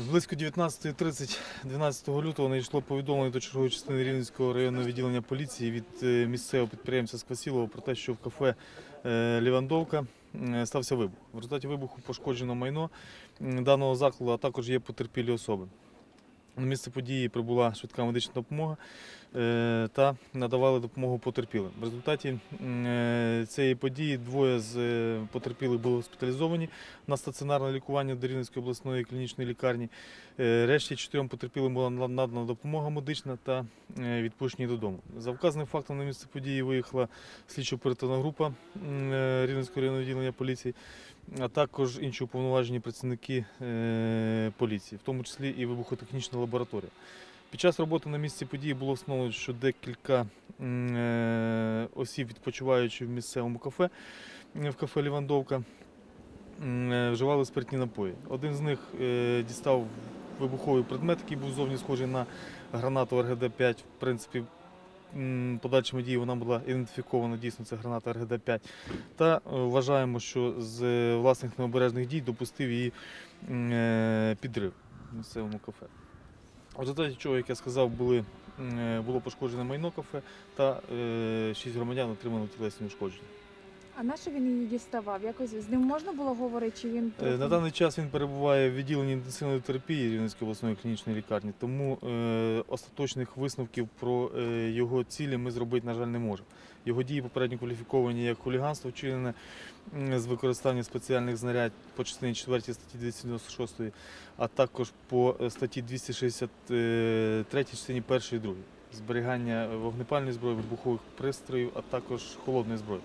Близько 19.30 12 лютого надійшло повідомлення до чергової частини Рівненського районного відділення поліції від е, місцевого підприємця Сквасілова про те, що в кафе е, Лівандовка е, стався вибух. В результаті вибуху пошкоджено майно даного закладу, а також є потерпілі особи. На місце події прибула швидка медична допомога е, та надавали допомогу потерпілим. В результаті е, цієї події двоє з е, потерпілих були госпіталізовані на стаціонарне лікування до Рівненської обласної клінічної лікарні. Решті чотирьом потерпілим була надана допомога медична та відпущені додому. За вказаним фактом на місце події виїхала слідчо-оперативна група Рівненського районного відділення поліції, а також інші уповноважені працівники поліції, в тому числі і вибухотехнічна лабораторія. Під час роботи на місці події було встановлено, що декілька е, осіб, відпочиваючи в місцевому кафе, в кафе Лівандовка, е, вживали спиртні напої. Один з них е, дістав вибуховий предмет, який був зовні схожий на гранату РГД-5. В принципі, подальшими діями вона була ідентифікована дійсно це граната РГД-5. Та вважаємо, що з власних необережних дій допустив її підрив в місцевому кафе. В результаті чого, як я сказав, були, е, було пошкоджене майно кафе та е, шість громадян отримали тілесні ушкодження. А на що він її діставав? Якось з ним можна було говорити? Чи він Е, На даний час він перебуває в відділенні інтенсивної терапії Рівненської обласної клінічної лікарні, тому е, остаточних висновків про е, його цілі ми зробити, на жаль, не можемо. Його дії попередньо кваліфіковані як хуліганство, вчинене з використанням спеціальних знарядь по частині 4 статті 296, а також по е, статті 263 частині 1 і 2 зберігання вогнепальної зброї, вибухових пристроїв, а також холодної зброї.